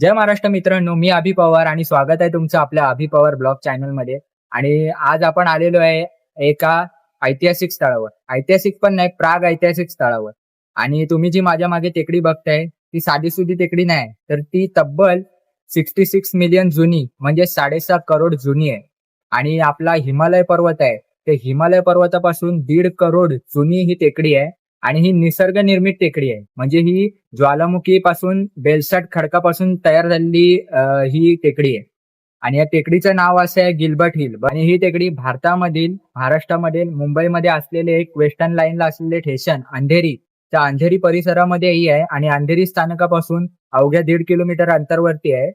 जय महाराष्ट्र मित्रांनो मी अभि पवार आणि स्वागत आहे तुमचं आपल्या अभि पवार ब्लॉग चॅनलमध्ये आणि आज आपण आलेलो आहे एका ऐतिहासिक स्थळावर. ऐतिहासिक पण नाही प्राग ऐतिहासिक स्थळावर. आणि तुम्ही जी माझ्या मागे टेकडी बघताय ती साधी सुधी टेकडी नाही तर ती तब्बल सिक्स्टी सिक्स मिलियन जुनी म्हणजे साडेसात करोड जुनी आहे. आणि आपला हिमालय पर्वत आहे. ते हिमालय पर्वतापासून दीड करोड जुनी ही टेकडी आहे. आणि ही निसर्ग निर्मित टेकडी आहे. म्हणजे ही ज्वालामुखी पासून बेलसाट खडकापासून तयार झालेली ही टेकडी आहे. आणि या टेकडीचं नाव असं आहे गिलबर्ट हिल. आणि ही टेकडी भारतामधील महाराष्ट्रामधील मुंबईमध्ये असलेले एक वेस्टर्न लाईनला असलेले ठेशन अंधेरी त्या अंधेरी परिसरामध्ये ही आहे. आणि अंधेरी स्थानकापासून अवघ्या दीड किलोमीटर अंतरवरती आहे.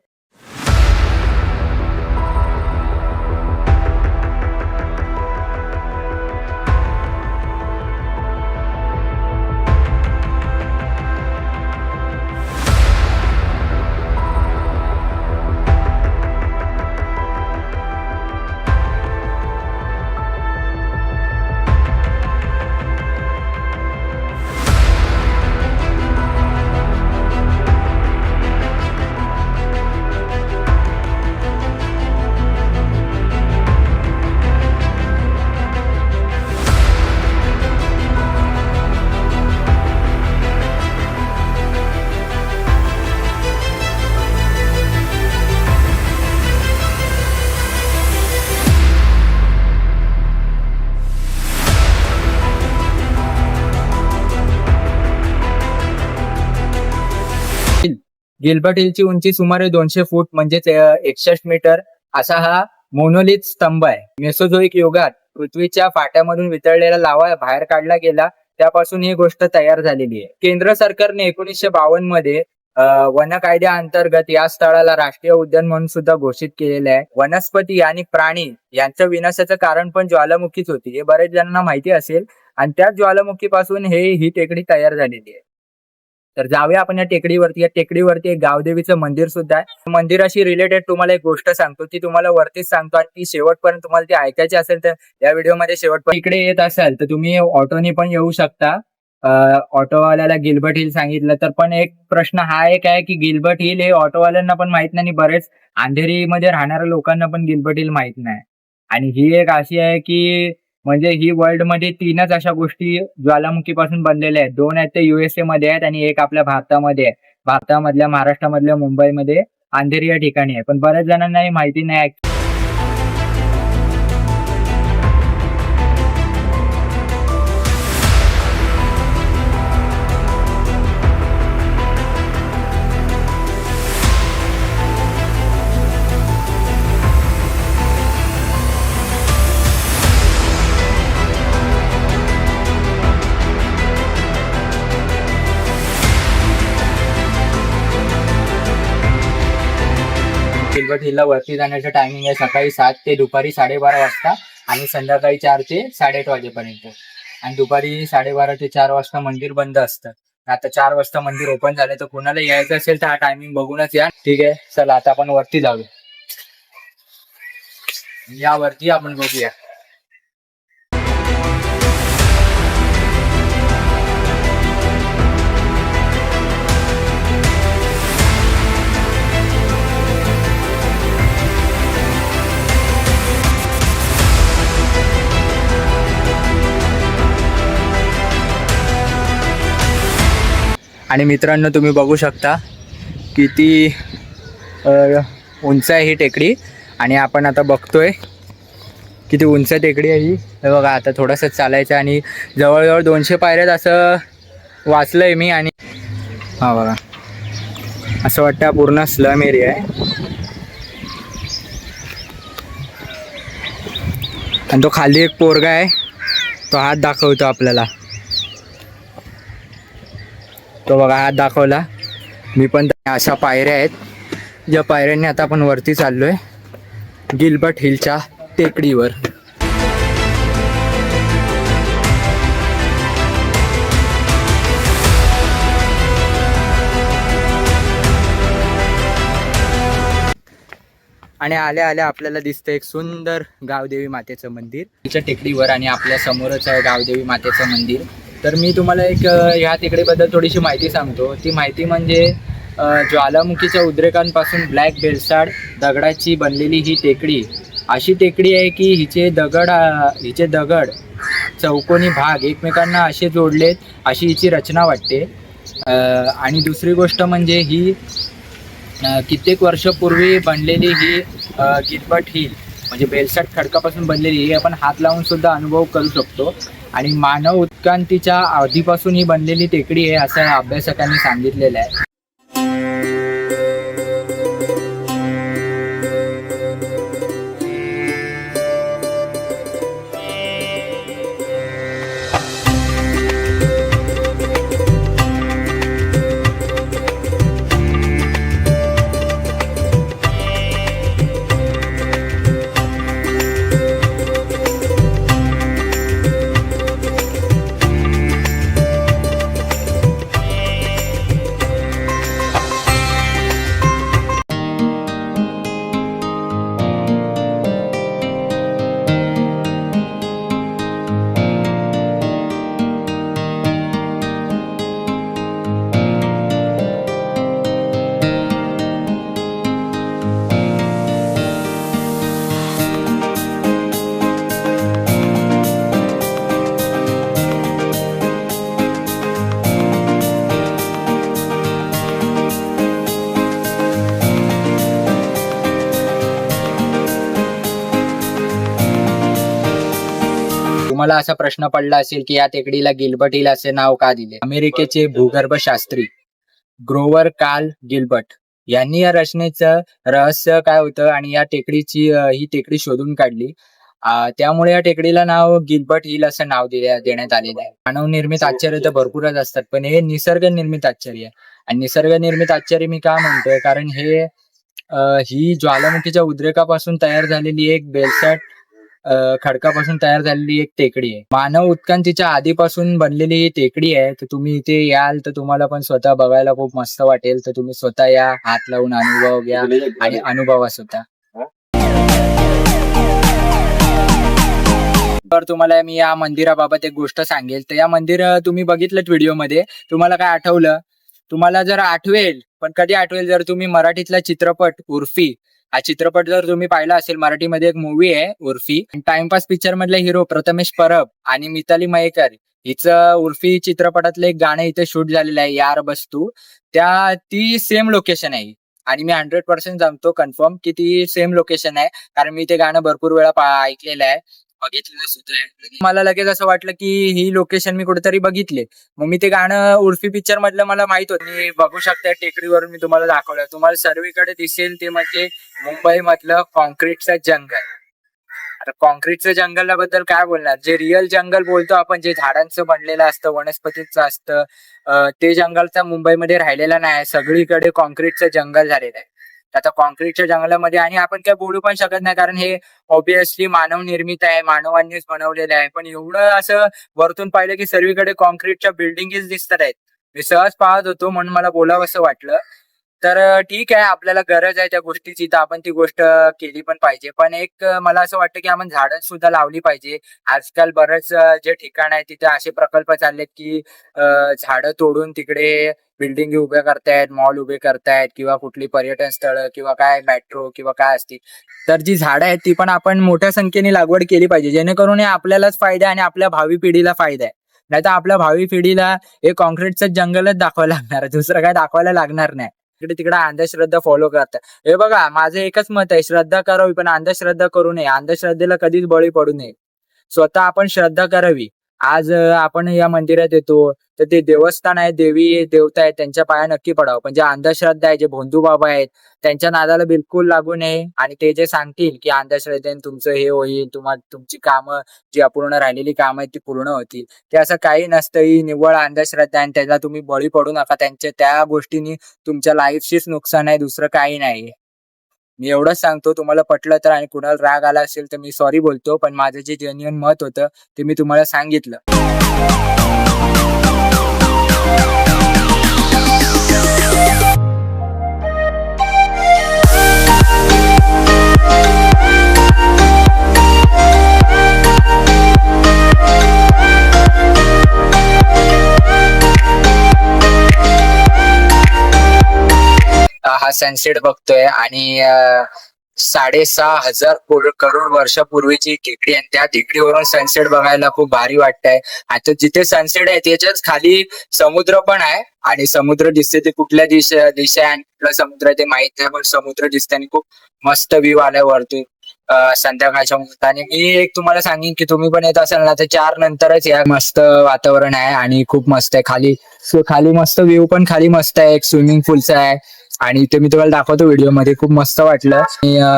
गिल्बर्ट हिलची उंची सुमारे दोनशे फूट म्हणजेच एकसष्ट मीटर असा हा मोनोलिथ स्तंभ आहे. मेसोझोईक युगात पृथ्वीच्या फाट्यामधून वितळलेला लावा बाहेर काढला गेला त्यापासून ही गोष्ट तयार झालेली आहे. केंद्र सरकारने एकोणीसशे बावन्नमध्ये वन वन कायद्याअंतर्गत या स्थळाला राष्ट्रीय उद्यान म्हणून सुद्धा घोषित केलेलं आहे. वनस्पती आणि प्राणी यांचं विनाशाचं कारण पण ज्वालामुखीच होती. हे बरेच जणांना माहिती असेल. आणि त्या ज्वालामुखीपासून हे ही टेकडी तयार झालेली आहे. तर जाऊया आपण या टेकडीवरती. या टेकडीवरती एक गावदेवीचं मंदिर सुद्धा आहे. मंदिराशी रिलेटेड तुम्हाला एक गोष्ट सांगतो. ती तुम्हाला वरतीच सांगतो आणि ती शेवटपर्यंत तुम्हाला ती ऐकायची असेल तर या व्हिडिओमध्ये शेवटपर्यंत इकडे येत असाल तर तुम्ही ऑटोने पण येऊ शकता. ऑटोवाल्याला गिलबर्ट हिल सांगितलं तर पण एक प्रश्न हा एक आहे की गिलबर्ट हिल हे ऑटोवाल्यांना पण माहीत नाही आणि बरेच अंधेरीमध्ये राहणाऱ्या लोकांना पण गिलबर्ट हिल माहीत नाही. आणि ही एक अशी आहे की म्हणजे ही वर्ल्डमध्ये तीनच अशा गोष्टी ज्वालामुखीपासून बनलेल्या आहेत. दोन आहेत ते युएसए मध्ये आहेत आणि एक आपल्या भारतामध्ये आहे भारतामधल्या महाराष्ट्रामधल्या मुंबईमध्ये अंधेरी या ठिकाणी आहे. पण बऱ्याच जणांना ही माहिती नाही गिल्बर्ट हिलला वरती जाण्याचं टायमिंग आहे सकाळी सात ते दुपारी साडेबारा वाजता आणि संध्याकाळी चार ते साडेआठ वाजेपर्यंत. आणि दुपारी साडेबारा ते चार वाजता मंदिर बंद असतं. आता चार वाजता मंदिर ओपन झालं तर कोणाला यायचं असेल तर हा टायमिंग बघूनच या. ठीक आहे चला आता आपण वरती जाऊया. या वरती आपण बघूया. आणि मित्रांनो तुम्ही बघू शकता किती उंच आहे ही टेकडी. आणि आपण आता बघतोय किती उंच टेकडी आहे ही. हे बघा आता थोडंसं चालायचं आणि जवळजवळ दोनशे पायऱ्यात असं वाचलंय मी आणि हा बघा. असं वाटतं पूर्ण स्लम एरिया आहे. आणि तो खाली एक पोरगा आहे तो हात दाखवतो आपल्याला. तो बघा हात दाखवला. मी पण अशा पायऱ्या आहेत. ज्या पायऱ्यांनी आता आपण वरती चाललोय. गिलबट हिलच्या टेकडीवर. आणि आल्या आल्या आपल्याला दिसतं एक सुंदर गावदेवी मातेचं मंदिर. तिच्या टेकडीवर आणि आपल्या समोरच आहे गावदेवी मातेचं मंदिर. तर मी तुम्हाला एक ह्या टेकडीबद्दल थोडीशी माहिती सांगतो. ती माहिती म्हणजे ज्वालामुखीच्या उद्रेकांपासून ब्लॅक बेलसाड दगडाची बनलेली ही टेकडी. अशी टेकडी आहे की हिचे दगड हिचे दगड चौकोनी भाग एकमेकांना असे जोडलेत अशी हिची रचना वाटते. आणि दुसरी गोष्ट म्हणजे ही कित्येक वर्षापूर्वी बनलेली ही गिरबट हिल म्हणजे बेलसाट खडकापासून बनलेली ही आपण हात लावून सुद्धा अनुभव करू शकतो. आणि मानव उत्क्रांतीच्या आधीपासून ही बनलेली टेकडी आहे असं अभ्यासकांनी सांगितलेलं आहे. तुम्हाला असा प्रश्न पडला असेल की या टेकडीला गिलबट हिल असे नाव का दिले? अमेरिकेचे भूगर्भशास्त्री ग्रोवर कार्ल गिलबर्ट यांनी या रचनेचं रहस्य काय होतं आणि या टेकडीची ही टेकडी शोधून काढली. त्यामुळे या टेकडीला नाव गिलबर्ट हिल असं नाव दिले देण्यात आलेलं आहे. मानव निर्मित आश्चर्य तर भरपूरच असतात पण हे निसर्ग निर्मित आश्चर्य आहे. आणि निसर्ग निर्मित आश्चर्य मी का म्हणतोय? कारण हे ही ज्वालामुखीच्या उद्रेकापासून तयार झालेली एक बेलसाट खडकापासून तयार झालेली एक टेकडी आहे. मानव उत्क्रांतीच्या आधीपासून बनलेली ही टेकडी आहे तर तुम्ही इथे याल तर तुम्हाला पण स्वतः बघायला खूप मस्त वाटेल. तर तुम्ही स्वतः या हात लावून अनुभव घ्या आणि अनुभवा स्वतः तर तुम्हाला मी या मंदिराबाबत एक गोष्ट सांगेल. तर या मंदिर तुम्ही बघितलं व्हिडिओमध्ये. तुम्हाला काय आठवलं? तुम्हाला जर आठवेल पण कधी आठवेल? जर तुम्ही मराठीतला चित्रपट उर्फी हा चित्रपट जर तुम्ही पाहिला असेल मराठीमध्ये एक मूवी आहे उर्फी. टाइमपास पिक्चर मधले हिरो प्रथमेश परब आणि मिताली मयेकर. हिचं उर्फी चित्रपटातलं एक गाणं इथे शूट झालेलं आहे यार बस्तू त्या ती सेम लोकेशन आहे. आणि मी हंड्रेड पर्सेंट जमतो कन्फर्म की ती सेम लोकेशन आहे. कारण मी ते गाणं भरपूर वेळा ऐकलेलं आहे. मला लगेच असं वाटलं की ही लोकेशन मी कुठेतरी बघितले. मग मी ते गाणं उर्फी पिक्चर मधलं मला माहीत होत. मी बघू शकता टेकडीवरून मी तुम्हाला दाखवलं. तुम्हाला सर्वीकडे दिसेल ते म्हणजे मुंबई मधलं कॉन्क्रीटचं जंगल आता कॉन्क्रीटचं जंगलबद्दल काय बोलणार? जे रिअल जंगल बोलतो आपण जे झाडांचं बनलेलं असतं वनस्पतीचं असतं ते जंगल तर मुंबईमध्ये राहिलेलं नाही सगळीकडे कॉन्क्रीटचं जंगल झालेलं आहे. आता कॉन्क्रीटच्या जंगलामध्ये आणि आपण काय बोलू पण शकत नाही कारण हे ऑब्विसली मानव निर्मित आहे मानवांनीच बनवलेलं आहे. पण एवढं असं वरतून पाहिलं की सर्वीकडे कॉन्क्रीटच्या बिल्डिंगीच दिसत आहेत. मी सहज पाहत होतो म्हणून मला बोलावं असं वाटलं. तर ठीक आहे आपल्याला गरज आहे त्या गोष्टीची तर आपण ती गोष्ट केली पण पाहिजे. पण एक मला असं वाटतं की आपण झाडं सुद्धा लावली पाहिजे. आजकाल बरंच जे ठिकाण आहे तिथे असे प्रकल्प चाललेत की झाडं तोडून तिकडे बिल्डिंग उभ्या करतायत मॉल उभे करतायत किंवा कुठली पर्यटन स्थळ किंवा काय मेट्रो किंवा काय असतील. तर जी झाडं आहेत ती पण आपण मोठ्या संख्येने लागवड केली पाहिजे. जेणेकरून हे आपल्यालाच फायदा आहे आणि आपल्या भावी पिढीला फायदा आहे. नाही तर आपल्या भावी पिढीला हे कॉन्क्रीटचं जंगलच दाखवायला लागणार दुसरं काय दाखवायला लागणार नाही. इकडे तिकडे अंधश्रद्धा फॉलो करतात. हे बघा माझं एकच मत आहे श्रद्धा करावी पण अंधश्रद्धा करू नये. अंधश्रद्धेला कधीच बळी पडू नये. स्वतः आपण श्रद्धा करावी. आज आपण या मंदिरात येतो. तर ते देवस्थान आहे देवी देवता आहेत त्यांच्या पाया नक्की पडावं. म्हणजे जे अंधश्रद्धा आहे जे भोंदू बाबा आहेत त्यांच्या नादाला बिलकुल लागू नये. आणि ते जे सांगतील की अंधश्रद्धेने तुमचं हे होईल तुम्हाला तुमची कामं जी अपूर्ण राहिलेली कामं आहेत ती पूर्ण होतील. ते असं काही नसतं. ही निव्वळ अंधश्रद्धा आणि त्याला तुम्ही बळी पडू नका. त्यांच्या त्या गोष्टीनी तुमच्या लाईफशीच नुकसान आहे दुसरं काही नाही. मी एवढंच सांगतो तुम्हाला पटलं तर आणि कुणाला राग आला असेल तर मी सॉरी बोलतो पण माझं जे जेन्युअन मत होतं ते मी तुम्हाला सांगितलं. हा सनसेट बघतोय आणि साडेसहा हजार करोड वर्षापूर्वीची टेकडी आहे त्या टेकडीवरून सनसेट बघायला खूप भारी वाटतंय. आता जिथे सनसेट आहे त्याच्याच खाली समुद्र पण आहे आणि समुद्र दिसते ते कुठल्या दिशा दिशा आहे आणि कुठला समुद्र ते माहीत नाही पण समुद्र दिसते आणि खूप मस्त व्ह्यू आलाय वरती संध्याकाळच्या मुहूर्ताने. मी एक तुम्हाला सांगेन की तुम्ही पण येत असाल ना तर चार नंतरच या मस्त वातावरण आहे आणि खूप मस्त आहे. खाली खाली मस्त व्ह्यू पण खाली मस्त आहे. एक स्विमिंग पूलचा आहे. आणि ते मी तुम्हाला दाखवतो व्हिडिओमध्ये खूप मस्त वाटलं.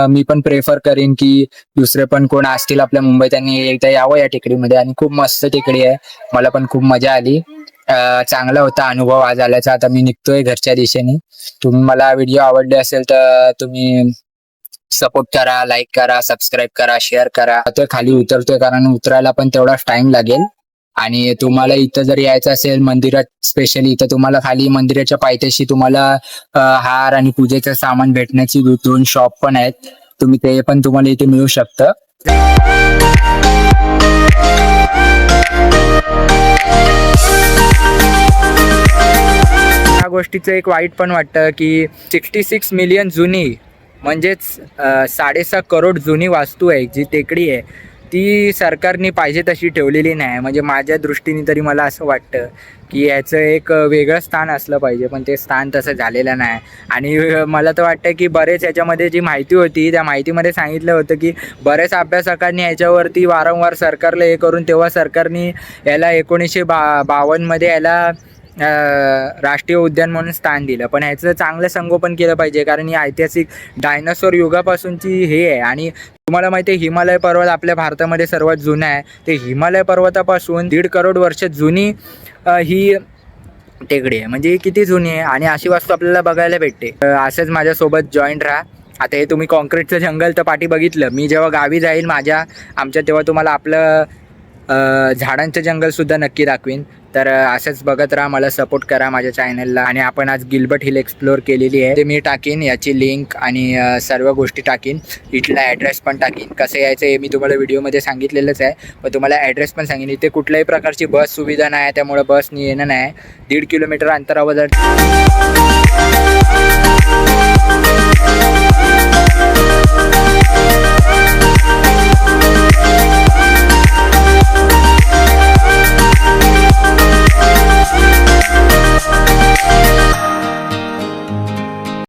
मी पण प्रेफर करीन की दुसरे पण कोण असतील आपल्या मुंबईत त्यांनी एकदा यावं या टेकडीमध्ये. आणि खूप मस्त टेकडी आहे. मला पण खूप मजा आली. चांगला होता अनुभव आज आल्याचा. आता मी निघतोय घरच्या दिशेने. तुम्ही मला व्हिडिओ आवडले असेल तर तुम्ही सपोर्ट करा लाईक करा सबस्क्राईब करा शेअर करा. तो खाली उतरतोय कारण उतरायला पण तेवढाच टाइम लागेल. आणि तुम्हाला इथं जर यायचं असेल मंदिरात स्पेशली इथं तुम्हाला खाली मंदिराच्या पायथ्याशी तुम्हाला हार आणि पूजेचं सामान भेटण्याची दोन शॉप पण आहेत. तुम्ही ते पण तुम्हाला इथे मिळू शकतं. या गोष्टीचं एक वाईट पण वाटतं की सिक्स्टी सिक्स मिलियन जुनी म्हणजेच साडेसहा करोड जुनी वास्तू आहे जी टेकडी आहे. ती सरकारने पाहिजे तशी ठेवलेली नाही. म्हणजे माझ्या दृष्टीने तरी मला असं वाटतं की याचं एक वेगळं स्थान असलं पाहिजे पण ते स्थान तसं झालेलं नाही. आणि मला तर वाटतं की बरेच याच्यामध्ये जी माहिती होती त्या माहितीमध्ये सांगितलं होतं की बरेच अभ्यासकांनी याच्यावरती वारंवार सरकारला हे करून तेव्हा सरकारने याला एकोणीसशे बा बावन्नमध्ये याला राष्ट्रीय उद्यान म्हणून स्थान दिलं. पण ह्याचं चांगलं संगोपन केलं पाहिजे कारण ही ऐतिहासिक डायनासोर युगापासूनची हे आहे. आणि तुम्हाला माहिती आहे हिमालय पर्वत आपल्या भारतामध्ये सर्वात जुना आहे. ते हिमालय पर्वतापासून दीड करोड वर्ष जुनी ही टेकडी आहे. म्हणजे किती जुनी आहे? आणि अशी वास्तू आपल्याला बघायला भेटते. असंच माझ्यासोबत जॉईंट राहा. आता हे तुम्ही कॉन्क्रीटचं जंगल तर पाठी बघितलं. मी जेव्हा गावी जाईल माझ्या आमच्या तेव्हा तुम्हाला आपलं झाडांचं जंगलसुद्धा नक्की दाखवीन. तर असंच बघत राहा मला सपोर्ट करा माझ्या चॅनलला आणि आपण आज गिल्बर्ट हिल एक्सप्लोअर केलेली आहे. ते मी टाकीन याची लिंक आणि सर्व गोष्टी टाकीन. इथला ॲड्रेस पण टाकीन. कसं यायचं हे मी तुम्हाला व्हिडिओमध्ये सांगितलेलंच आहे. पण तुम्हाला ॲड्रेस पण सांगेन. इथे कुठल्याही प्रकारची बस सुविधा नाही त्यामुळे बसनी येणं नाही दीड किलोमीटर अंतरावर जर